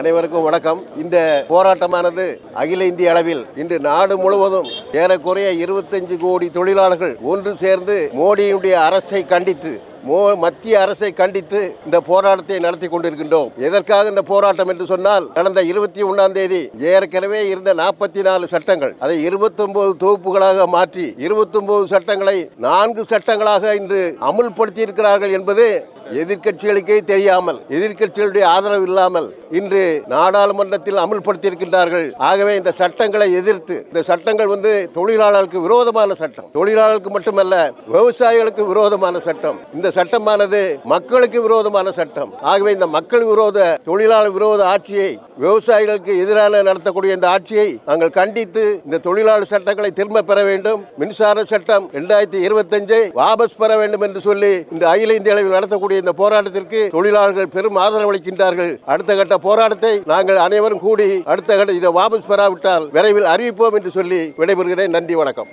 அனைவருக்கும் வணக்கம். இந்த போராட்டமானது அகில இந்திய அளவில் இன்று நாடு முழுவதும் ஏறக்குறைய இருபத்தஞ்சு கோடி தொழிலாளர்கள் ஒன்று சேர்ந்து மோடியினுடைய அரசை கண்டித்து மோ மத்திய அரசை கண்டித்து இந்த போராட்டத்தை நடத்தி கொண்டிருக்கின்றோம். எதற்காக இந்த போராட்டம் என்று சொன்னால் கடந்த இருபத்தி ஒன்னாம் தேதி ஏற்கனவே இருந்த நாற்பத்தி நாலு சட்டங்கள் அதை இருபத்தொன்பது தொகுப்புகளாக மாற்றி இருபத்தொன்பது சட்டங்களை நான்கு சட்டங்களாக இன்று அமுல்படுத்தி இருக்கிறார்கள் என்பது எதிர்க்கட்சிகளுக்கே தெரியாமல் எதிர்க்கட்சிகளுடைய ஆதரவு இல்லாமல் இன்று நாடாளுமன்றத்தில் அமுல்படுத்தியிருக்கின்றார்கள். ஆகவே இந்த சட்டங்களை எதிர்த்து இந்த சட்டங்கள் வந்து தொழிலாளர்களுக்கு விரோதமான சட்டம். தொழிலாளர்களுக்கு மட்டுமல்ல விவசாயிகளுக்கு விரோதமான சட்டம். இந்த சட்டமானது மக்களுக்கு விரோதமான சட்டம். ஆகவே இந்த மக்கள் விரோத தொழிலாளர் விரோத ஆட்சியை விவசாயிகளுக்கு எதிரான நடத்தக்கூடிய இந்த ஆட்சியை நாங்கள் கண்டித்து இந்த தொழிலாளர் சட்டங்களை திரும்ப பெற வேண்டும். மின்சார சட்டம் இரண்டாயிரத்தி இருபத்தஞ்சை வாபஸ் பெற வேண்டும் என்று சொல்லி இந்த அகில இந்திய அளவில் நடத்தக்கூடிய இந்த போராட்டத்திற்கு தொழிலாளர்கள் பெரும் ஆதரவு அளிக்கின்றார்கள் அடுத்த கட்ட போராட்டத்தை நாங்கள் அனைவரும் கூடி அடுத்த கட்ட இதை வாபஸ் பெறாவிட்டால் விரைவில் அறிவிப்போம் என்று சொல்லி விடைபெறுகிறேன். நன்றி வணக்கம்.